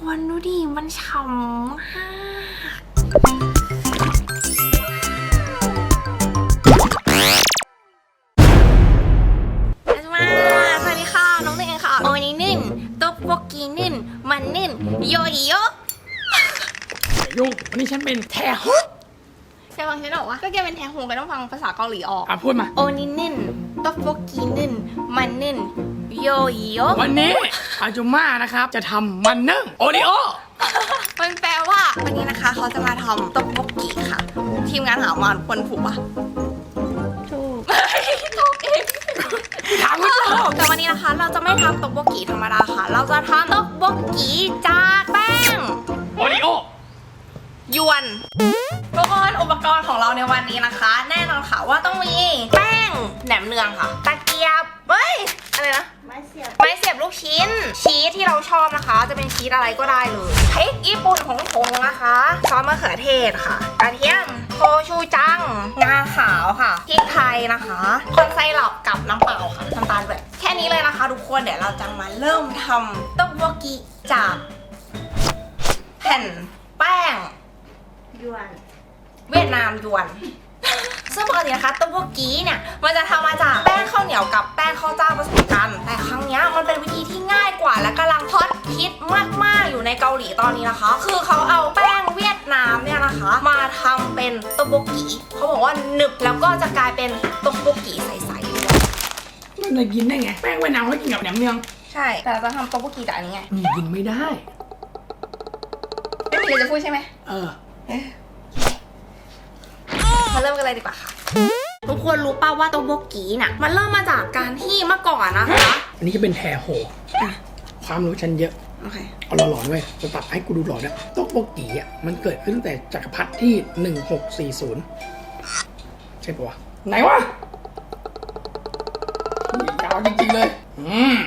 คนดูดิ มันฉ่ำมากมาสวัสดีค่ะ น้องเนยค่ะโอนี้นึ่นต๊กโบกีนึ่นมันนึ่นโยอิโยอย่ายุ่งวันนี้ฉันเป็นแทฮุแกฟังฉันบอกว่าก็แกเป็นแทฮงแกต้องฟังภาษาเกาหลีออก อะพูดมา โอนินึ่นต๊กโบกีนึ่นมันนึ่น โยอิโยวันนี้อาจุม่านะครับจะทำมันนึ่งโอริโอ มันแปลว่าวันนี้นะคะเขาจะมาทำต๊กโบกีค่ะ ทีมงานหามาทุกคนถูกปะถูกถูกเองถามคุณโตแต่วันนี้นะคะเราจะไม่ทำต๊กโบกีธรรมดาค่ะ เราจะทำต๊กโบกีจากแป้งโอริโอยวนทุกคนอุปกรณ์ของเราในวันนี้นะคะ แน่นอนค่ะว่าต้องมีแป้งแหนมเนืองค่ะตะ เกียบเฮ้ย อะไรนะ ไม้เสียบ ไม้เสียบลูกชิ้น ชีสที่เราชอบนะคะ จะเป็นชีสอะไรก็ได้เลยพริกญี่ปุ่นของผงนะคะซอสมะเขือเทศค่ะกระเทียมโคชูจัง งาขาวค่ะพริกไทยนะคะคอนไซรัปกับน้ำเปล่าค่ะน้ำตาลแบบแค่นี้เลยนะคะ ทุกคนเดี๋ยวเราจะมาเริ่มทำต๊อกโบกิจากแผ่นแป้งยวน เวียดนามยวน ซึ่งปกตินะคะต๊อกโบกีเนี่ยมันจะทำมาจากแป้งข้าวเหนียวกับแป้งข้าวเจ้าผสมกัน แต่ครั้งเนี้ยมันเป็นวิธีที่ง่ายกว่าและกำลังฮอตฮิตมากๆอยู่ในเกาหลีตอนนี้นะคะ คือเขาเอาแป้งเวียดนามเนี่ยนะคะ มาทำเป็นต๊อกโบกีเขาบอกว่าหนึบแล้วก็จะกลายเป็นต๊อกโบกีใสๆด้วยมันจะกินได้ไงแป้งเวียดนามเขากินกับแหนมเนืองใช่ แต่เราจะทำต๊อกโบกีจากอันนี้ไงนี่กินไม่ได้ไม่มีอะไรจะพูดใช่ไหมเออ มาเริ่มกันเลยดีกว่าค่ะทุกคนรู้ป่าว่าโตโบกีน่ะ มันเริ่มมาจากการที่เมื่อก่อนนะคะอันนี้จะเป็นแทโฮอะความรู้ฉันเยอะโอเคเอาหลอนๆเว้ยจะตัดให้กูดูหลอนนะต๊อกโบกีอะมันเกิดขึ้นตั้งแต่จักรพรรดิที่ 1640 ใช่ปะวะไหนวะนี่ยาวจริงๆเลยอืม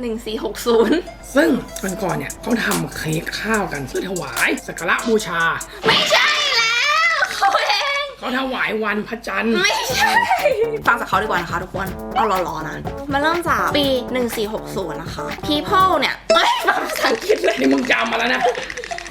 หนึ่งสี่หกศูนย์ซึ่งมันก่อนเนี่ยเขาทำเค้กข้าวกันเพื่อถวายสักการะบูชา ไม่ใช่แล้วเขา เองเขาถวายวันพระจันทร์ไม่ใช่ ฟังจากเขาดีกว่านะคะทุกคน เอาหล่อๆนั้นมันเริ่มจากปี 1460 นะคะ people เนี่ยเอ้ยฟังภาษาอังกฤษเลยนี่มึงจำมาแล้วนะ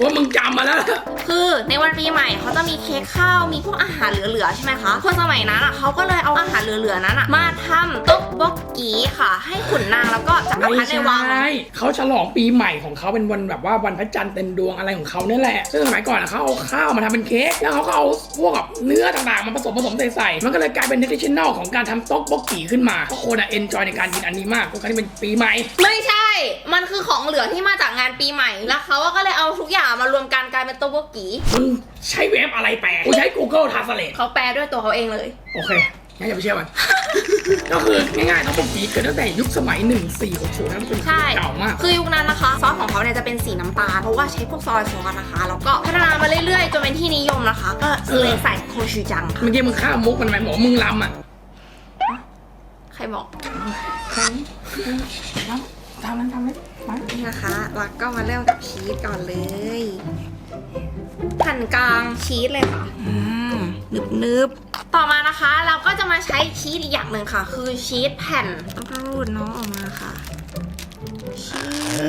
ว่ามึงจำมาแล้ว คือในวันปีใหม่เขาจะมีเค้กข้าว มีพวกอาหารเหลือๆใช่ไหมคะ คนสมัยนั้นอะเขาก็เลยเอาอาหารเหลือๆนั้นอะมาทำต๊กบกกีค่ะ ให้ขุนนางแล้วก็จักรพรไม่รดิในวังใช่เขาฉลองปีใหม่ของเขาเป็นวันแบบว่าวันพระจันทร์เต็มดวงอะไรของเขาเนี่ยแหละ ซึ่งสมัยก่อนอะเขาเอาข้าวมาทำเป็นเค้ก แล้วเขาก็เอาพวกกับเนื้อต่างๆมาผสมผสมใส่ใส่ๆมันก็เลยกลายเป็น traditional ของการทำต๊อกบกกีขึ้นมาเพราะคนอะ enjoy ในการกินอันนี้มากเพราะการที่เป็นปีใหม่ ไม่ใช่ มันคือของเหลือที่มาจากงานปีใหม่ แล้วเขาก็เลยเอาทุกอย่างมารวมกันกลายเป็นต๊กบกกีมึงใช้เว็บอะไรแปลกูใช้ Google Translate เขาแปลด้วยตัวเขาเองเลย โอเคงั้นอย่าไปเชื่อมัน ก็คือง่ายๆต๊อกบกกีเกิดตั้งแต่ยุคสมัย 1460นะมันเป็นใช่ เก่ามาก คือยุคนั้นนะคะ ซอสของเขาเนี่ยจะเป็นสีน้ำตาล เพราะว่าใช้พวกซอยซอสนะคะ แล้วก็พัฒนามาเรื่อยๆ จนเป็นที่นิยมนะคะ ก็เลยใส่โคชูจังค่ะ เมื่อกี้มึงข้ามมุกมันไหมบอกว่ามึงลำอะ ใครบอก ทำนั้นทำนั้นมา นี่นะคะแล้วก็มาเริ่มกับชีสก่อนเลยแผ่นกลางชีสเลยค่ะอืมนึบนึบๆต่อมานะคะเราก็จะมาใช้ชีสอีกอย่างหนึ่งค่ะ คือชีสแผ่นต้องรูดน้องออกมาค่ะชีเอ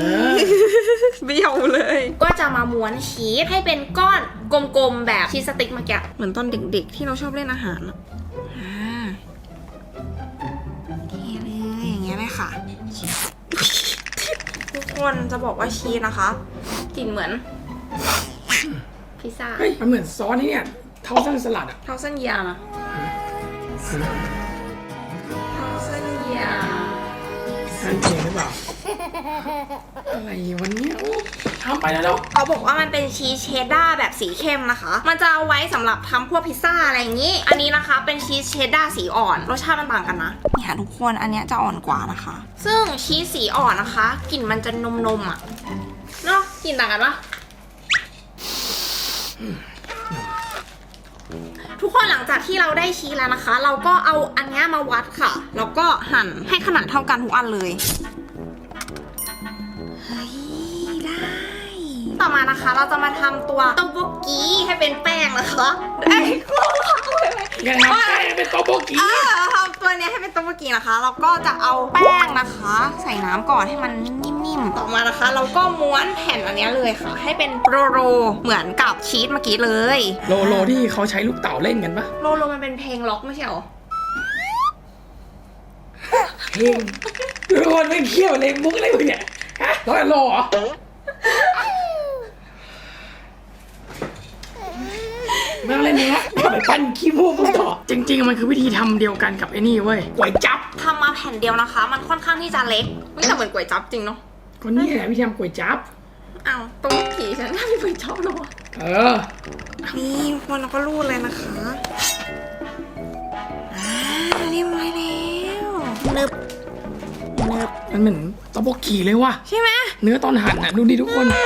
สเบี้ยวเลย ก็จะมาม้วนชีสให้เป็นก้อนกลมๆแบบชีสสติ๊กเมื่อกี้เหมือนตอนเด็กๆ ที่เราชอบเล่นอาหาร คนจะบอกว่าชีสนะคะกลิ่นเหมือน พิซซ่าเฮ้ยมันเหมือนซอสนี่เนี่ยเท่าเส้นสลัดอะ เท่าเส้นยานะเท่าเส้นยา นั่นเองหรือเปล่า อะไรวันนี้ โอ้ทำไปแล้วเนาะเขาบอกว่ามันเป็นชีสเชดดาร์แบบสีเข้มนะคะ มันจะเอาไว้สำหรับทำพวกพิซซ่าอะไรอย่างนี้ อันนี้นะคะเป็นชีสเชดดาร์สีอ่อน รสชาติมันต่างกันนะนี่ค่ะทุกคนอันเนี้ยจะอ่อนกว่านะคะ ซึ่งชีสสีอ่อนนะคะกลิ่นมันจะนมนมๆอะเนาะกลิ่นต่างกันปะทุกคนหลังจากที่เราได้ชีสแล้วนะคะ เราก็เอาอันเนี้ยมาวัดค่ะ แล้วก็หั่นให้ขนาดเท่ากันทุกอันเลย ต่อมานะคะ เราจะมาทำตัวต๊อกโบกีให้เป็นแป้งนะคะไอ้ยกลัวมากเลยแกทำแป้งเป็นโตโบกีเออเราทำตัวเนี้ยให้เป็นต๊อกโบกีนะคะ เราก็จะเอาแป้งนะคะ ใส่น้ำก่อนให้มันนิ่มต่อมานะคะ เราก็ม้วนแผ่นอันเนี้ยเลยค่ะ ให้เป็นโรโรเหมือนกับชีสเมื่อกี้เลย โลโลที่เขาใช้ลูกเต่าเล่นกันปะโรโรมันเป็นเพลงล็อกไม่ใช่เหรอเพลงทุกคนไม่เคี่ยวเลยมุกอะไรวะเนี่ยฮะร้อยโลเหรอ ไม่ต้องเล่นเนี้ยไปปั้นขี้มูกมึงต่อจริงๆ มันคือวิธีทำเดียวกันกับไอ้นี่เว้ยก๋วยจับทำมาแผ่นเดียวนะคะ มันค่อนข้างที่จะเล็กไม่แต่เหมือนก๋วยจั๊บจริงเนาะก็นี่แหละวิธีทำก๋วยจับอ้าวตรงผีฉันน่ามีก๋วยจั๊บเหรอวะเออ นี่คนเราก็รูดเลยนะคะอ่าเรียบร้อยแล้วนึบนึบมันเหมือนตะบกขี่เลยว่ะใช่ไหมเนื้อตอนหั่นน่ะดูดิทุกคนต๊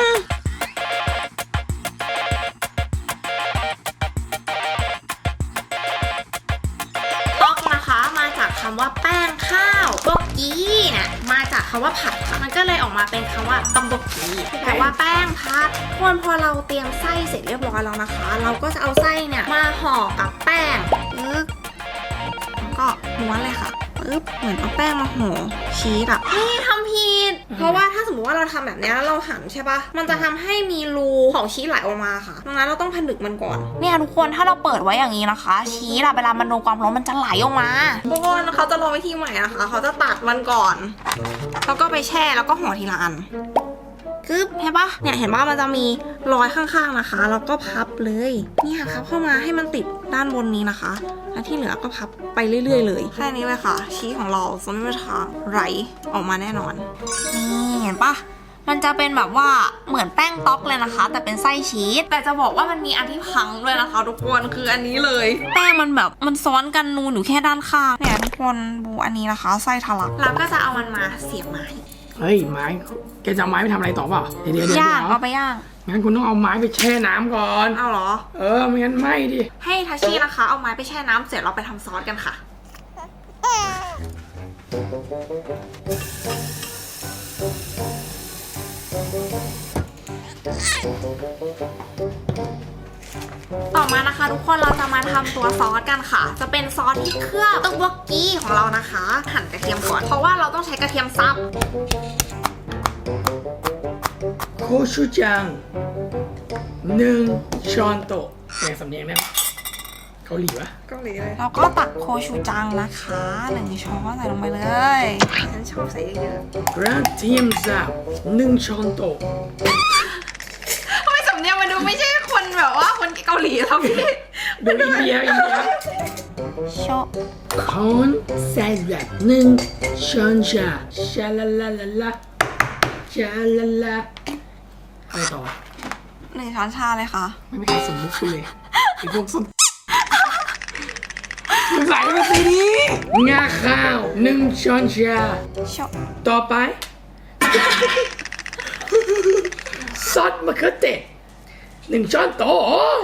าจากคำว่าผัดค่ะมันก็เลยออกมาเป็นคำว่าตำบกกีแปลว่าแป้งพัดคนพอเราเตรียมไส้เสร็จเรียบร้อยแล้วนะคะ เราก็จะเอาไส้เนี่ยมาห่อกับแป้งแล้วก็ม้วนเลยค่ะ ปึ๊บเหมือนเอาแป้งมาห่อชีสอะนี่ทำผิด เพราะว่าถ้าสมมติว่าเราทำแบบเนี้ยแล้วเราหั่นใช่ปะมันจะทำให้มีรูของชีสไหลออกมาค่ะดังนั้นเราต้องผนึกมันก่อน เนี่ยทุกคนถ้าเราเปิดไว้อย่างนี้นะคะ ชีสอะเวลามันโดนความร้อนมันจะไหลออกมาทุกคนเขาจะลองวิธีใหม่นะคะ เขาจะตัดมันก่อน แล้วก็ไปแช่แล้วก็ห่อทีละอันกึ๊บเห็นปะเนี่ยเห็นปะมันจะมีรอยข้างๆนะคะ แล้วก็พับเลยนี่ค่ะพับเข้ามาให้มันติด ด้านบนนี้นะคะแล้วที่เหลือก็พับไปเรื่อย ๆ เลยแค่นี้เลยค่ะ ชีสของเราจะไม่มีทางไหลออกมาแน่นอนนี่เห็นปะมันจะเป็นแบบว่าเหมือนแป้งต๊อกเลยนะคะ แต่เป็นไส้ชีสแต่จะบอกว่ามันมีอันที่พังด้วยนะคะ ทุกคนคืออันนี้เลย แป้งมันแบบมันซ้อนกันนูนอยู่แค่ด้านข้างเนี่ยทุกคนดูอันนี้นะคะไส้ทะลักเราก็จะเอามันมาเสียบไม้เฮ้ยไม้แกจะเอาไม้ไปทำอะไรต่อเปล่าเดี๋ยวเดี๋ยวเดี๋ยวย่างเดี๋ยวเอาไปย่าง งั้นคุณต้องเอาไม้ไปแช่น้ำก่อน เอาเหรอ เออไม่งั้นไหม่ดิ ให้ทัชชี่นะคะ เอาไม้ไปแช่น้ำเสร็จเราไปทำซอสกันค่ะ ต่อมานะคะทุกคนเราจะมาทำตัวซอสกันค่ะ จะเป็นซอสที่เคลือบตึกวอกกี้ของเรานะคะ หั่นกระเทียมก่อนเพราะว่าเราต้องใช้กระเทียมซับโคชูจังหนึ่งช้อนโต๊ะแกสำเนียงได้ไหมเกาหลีวะเกาหลีเลย เราก็ตักโคชูจังนะคะหนึ่งช้อนใส่ลงไปเลยฉันชอบใส่เยอะกระเทียมสับหนึ่งช้อนโต๊ะทำไมสำเนียงมันดูไม่ใช่คนแบบว่าคนเกาหลีแล้วพี่เดี๋ยวอินเดียอินเดียโชคอนสลัดหนึ่งช้อนชาชาลาลาลาลาชาลาลาอะ ไรต่อวะหนึ่งช้อนชาเลยค่ะ ไม่มีใครสมมุกกูเลยไอ้พวกส้นมึงใส่มาสินี้งาข้าวหนึ่งช้อนชาโชต่อไป ซอสมะเขือเทศหนึ่งช้อนโต๊ะ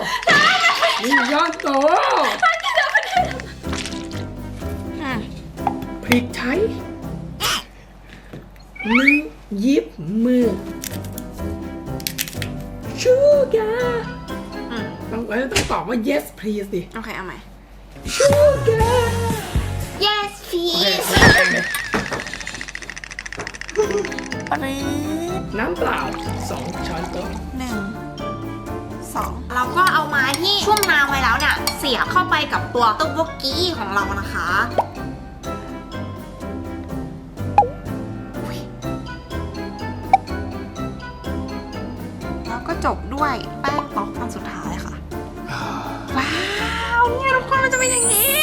หนึ่งช้อนโต๊ะอืมพริกไทยหนึ่งหยิบมือ ชูกาอืมต้องเอ้ยต้องตอบว่า yes please ดิ โอเค เอาใหม่ ชูกา yes โอเค please เอาเองเลยปรื๊ดน้ำเปล่าสองช้อนโต๊ะหนึ่งสองเราก็เอาไม้ที่ชุ่มน้ำไว้แล้วเนี่ย เสียบเข้าไปกับตัวตุ๊กวกกี้ของเรานะคะ ด้วยแป้งต๊อกอันสุดท้ายค่ะ ว้าวเนี่ยทุกคนมันจะเป็นอย่างนี้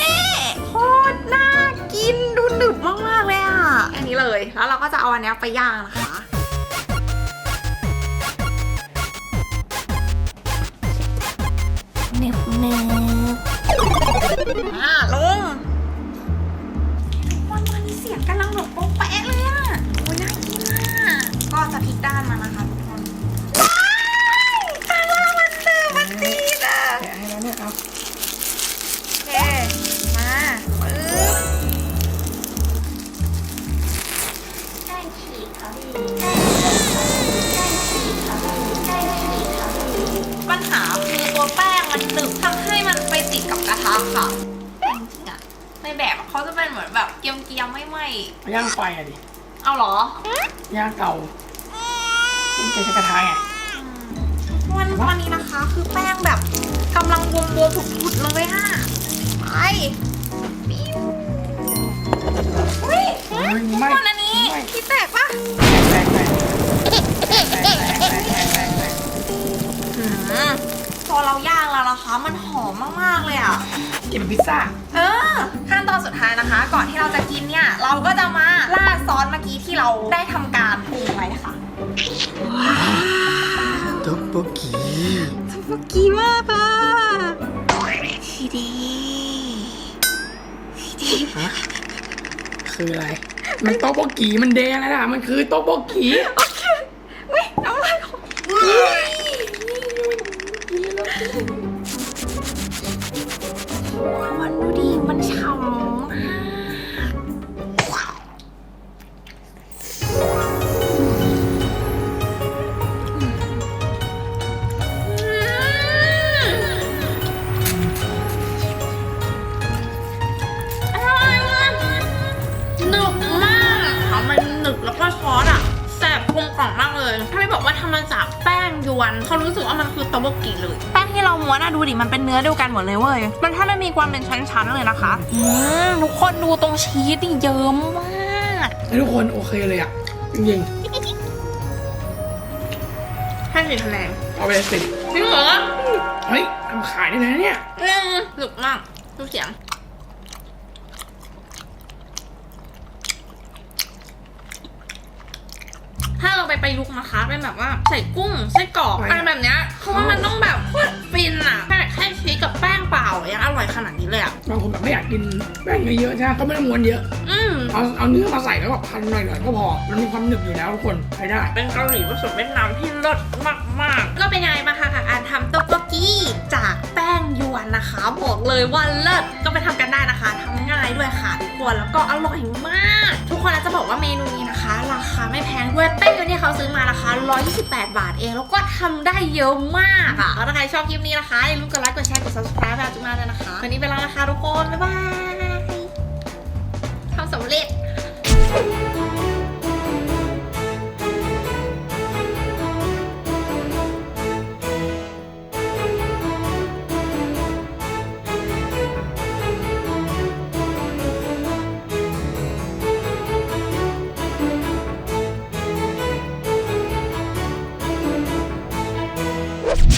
โคตรน่ากินดูหนึบมากๆเลยอะอันนี้เลยแล้วเราก็จะเอาอันเนี้ยไปย่างนะคะหนึบหนึบอ่าลงวันวันนี้เสียงกำลังแบบโป๊ะแป๊ะเลยอะโอ้ยน่ากินอะก็จะพลิกด้านมานะคะ ยมๆไม่ไหมย่างไฟอะดิ เอาเหรอ ย่างเตาไม่ใช่กระทะไง วันวันนี้นะคะ คือแป้งแบบกำลังบวมบวมๆผุดๆเลยอะไปปิ้วอุ้ยเฮ้ยทุกไม่ คนอันนี้ไม่ที่แตกปะแตกแตกแตกแตกแตกแตก แตกแตกแตกแตกอืมพอเราย่างแล้วนะคะ มันหอมมากๆเลยอะ กินเป็นพิซซ่า เออขั้นตอนสุดท้ายนะคะ ก่อนที่เราจะกินเนี่ย เราก็จะมาราดซอสเมื่อกี้ที่เราได้ทำการปรุงไว้ค่ะต๊อกโบกีเมื่อกี้มากค่ะทีดีคืออะไร มันโต๊ะโบกีมันแดงแล้วนะมันคือโต๊ะโบกี Thank you. ม่บอกว่าทำมาจากแป้งยวนเขารู้สึกว่ามันคือตะบกกิเลย แป้งที่เราม้วนอะดูดิมันเป็นเนื้อเดียวกันหมดเลยเว้ย มันถ้าไม่มีความเป็นชั้นๆเลยนะคะอืมทุกคนดูตรงชีสดิเยิ้มมากให้ทุกคนโอเคเลยอะ จริงให้สีคะแนนๆ เอาไปเลยสิจริงเหรอเฮ้ยทำขายได้เลยนะเนี่ยอืมหนึบมากดูเสียง ถ้าเราไปประยุกต์นะคะเป็นแบบว่าใส่กุ้งไส้กรอกไม่อะไรแบบเนี้ยเพราะว่ามันต้องแบบายังอร่อยขนาดนี้เลยอะบางคนแบบไม่อยากกินแป้งเยอะๆใช่ไหมก็ไม่ต้องม้วนเยอะ อืมเอาเอาเนื้อมาใส่แล้วก็พันหน่อยๆก็พอ มันมีความหนึบอยู่แล้วทุกคนใช้ได้ เป็นเกาหลีผสมเวียดนามที่เลิศมากๆก็เป็นยังไงบ้างคะกับการทำต๊อกโบกี้จากแป้งยวนนะคะ บอกเลยว่าเลิศก็ไปทำกันได้นะคะทำง่ายด้วยค่ะทุกคนแล้วก็อร่อยมาก ทุกคนอาจจะบอกว่าเมนูนี้นะคะ ราคาไม่แพงด้วยแป้งยวนที่เขาซื้อมาราคา 128 บาทเอง แล้วก็ทำได้เยอะมากอะแล้วถ้าใครชอบคลิปนี้นะคะอย่าลืมกดไลค์กดแชร์กด subscribe แบบจุ๊มาเลยนะคะ วันนี้ไปแล้วนะคะทุกคน บ๊ายบายทำสำเร็จ